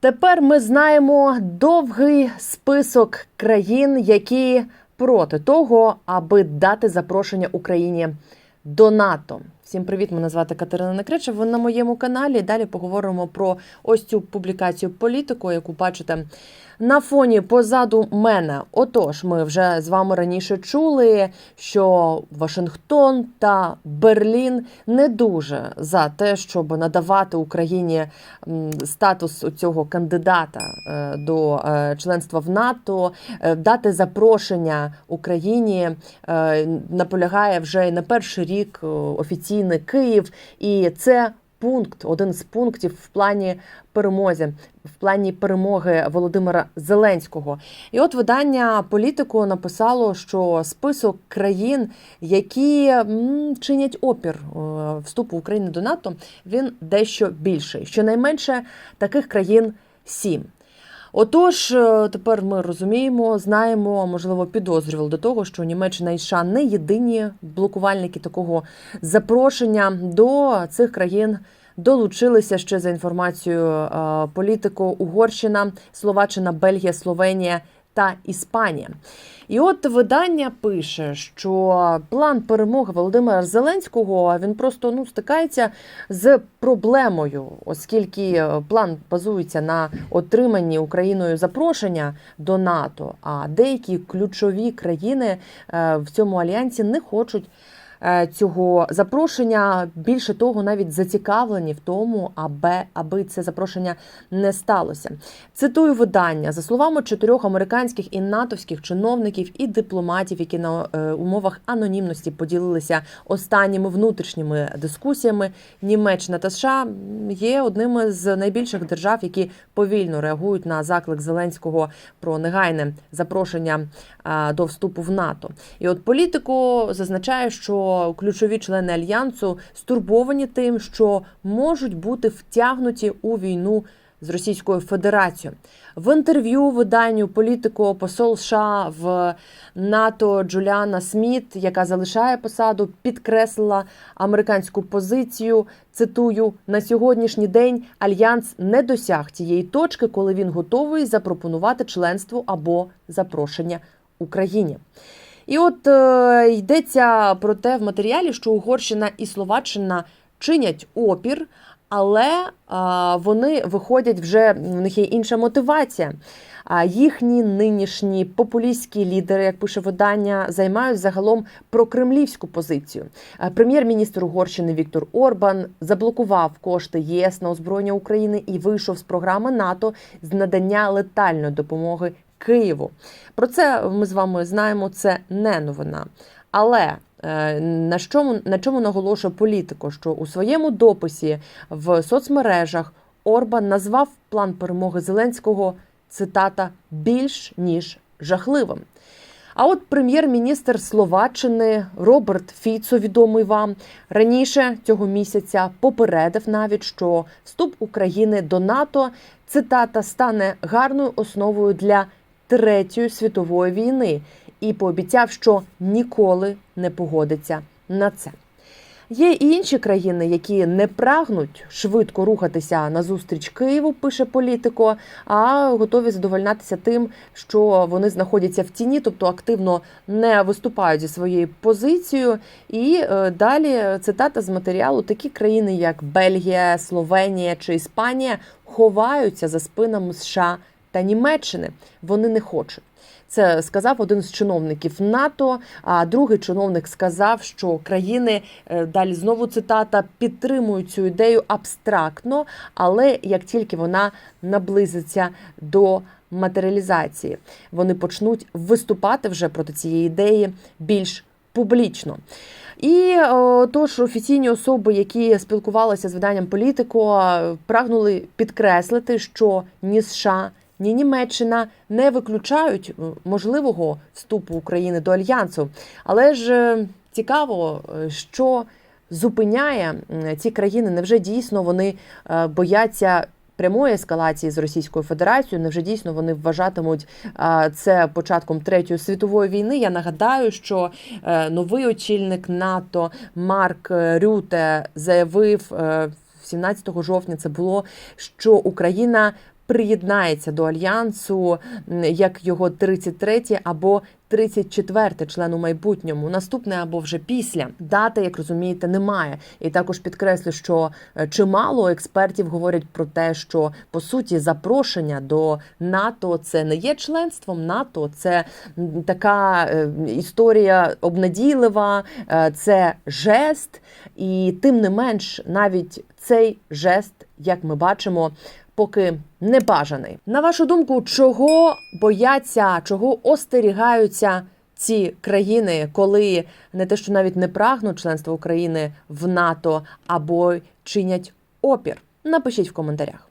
Тепер ми знаємо довгий список країн, які проти того, аби дати запрошення Україні до НАТО. Всім привіт! Мене звати Катерина Некрича. Ви на моєму каналі. Далі поговоримо про ось цю публікацію політику, яку бачите на фоні позаду мене. Отож, ми вже з вами раніше чули, що Вашингтон та Берлін не дуже за те, щоб надавати Україні статус цього кандидата е, до е, членства в НАТО, е, дати запрошення Україні наполягає вже не перший рік е, офіційний Київ, і це. Пункт, один з пунктів в плані перемозі, в плані перемоги Володимира Зеленського. І от видання політику написало, що список країн, які чинять опір е, вступу України до НАТО, він дещо більший. Щонайменше таких країн сім. Отож, е, тепер ми розуміємо, знаємо, можливо, підозрювали до того, що Німеччина і США не єдині блокувальники такого запрошення до цих країн. Долучилися ще за інформацією е, політику Угорщина, Словаччина, Бельгія, Словенія та Іспанія. І от видання пише, що план перемоги Володимира Зеленського він просто ну стикається з проблемою, оскільки план базується на отриманні Україною запрошення до НАТО. А деякі ключові країни е, в цьому альянсі не хочуть. Е, Цього запрошення більше того, навіть зацікавлені в тому, аби, аби це запрошення не сталося. Цитую видання за словами чотирьох американських і натовських чиновників і дипломатів, які на е, умовах анонімності поділилися останніми внутрішніми дискусіями. Німеччина та США є одними з найбільших держав, які повільно реагують на заклик Зеленського про негайне запрошення е, до вступу в НАТО. І от політико зазначає, що ключові члени альянсу стурбовані тим, що можуть бути втягнуті у війну з Російською Федерацією. В інтерв'ю виданню політико посол США в НАТО Джуліана Сміт, яка залишає посаду, підкреслила американську позицію. Цитую: на сьогоднішній день альянс не досяг тієї точки, коли він готовий запропонувати членство або запрошення Україні. І от е, йдеться про те в матеріалі, що Угорщина і Словаччина чинять опір, але е, вони виходять вже в них є інша мотивація. А їхні нинішні популістські лідери, як пише видання, займають загалом прокремлівську позицію. Прем'єр-міністр Угорщини Віктор Орбан заблокував кошти ЄС на озброєння України і вийшов з програми НАТО з надання летальної допомоги Києву. Про це ми з вами знаємо. Це не новина. Але е, на чому, на чому наголошує політико, що у своєму дописі в соцмережах Орбан назвав план перемоги Зеленського цитата більш ніж жахливим. А от прем'єр-міністр Словаччини Роберт Фіцо, відомий вам раніше цього місяця, попередив навіть, що вступ України до НАТО цитата стане гарною основою для третьої світової війни, і пообіцяв, що ніколи не погодиться на це. Є і інші країни, які не прагнуть швидко рухатися назустріч Києву, пише політико, а готові задовольнятися тим, що вони знаходяться в тіні, тобто активно не виступають зі своєю позицією. І е, далі цитата з матеріалу: такі країни, як Бельгія, Словенія чи Іспанія, ховаються за спинами США та Німеччини. Вони не хочуть. Це сказав один з чиновників НАТО. А другий чиновник сказав, що країни е, далі знову цитата підтримують цю ідею абстрактно, але як тільки вона наблизиться до матеріалізації, вони почнуть виступати вже проти цієї ідеї більш публічно. І тож офіційні особи, які спілкувалися з виданням політико, прагнули підкреслити, що ні США, ні Німеччина не виключають можливого вступу України до альянсу. Але ж е, цікаво, е, що зупиняє ці країни. Невже дійсно вони е, бояться? Прямої ескалації з Російською Федерацією невже дійсно вони вважатимуть це початком третьої світової війни. Я нагадаю, що новий очільник НАТО Марк Рюте заявив е, 17 жовтня. Це було що Україна приєднається до альянсу як його 33-й або 34 член у майбутньому, наступне або вже після. Дати, як розумієте, немає. І також підкреслю, що е, чимало експертів говорять про те, що по суті запрошення до НАТО це не є членством НАТО, це така е, історія обнадійлива, е, це жест, і тим не менш, навіть цей жест, як ми бачимо, поки не бажаний. На вашу думку, чого бояться, чого остерігаються ці країни, коли не те, що навіть не прагнуть членства України в НАТО або чинять опір? Напишіть в коментарях.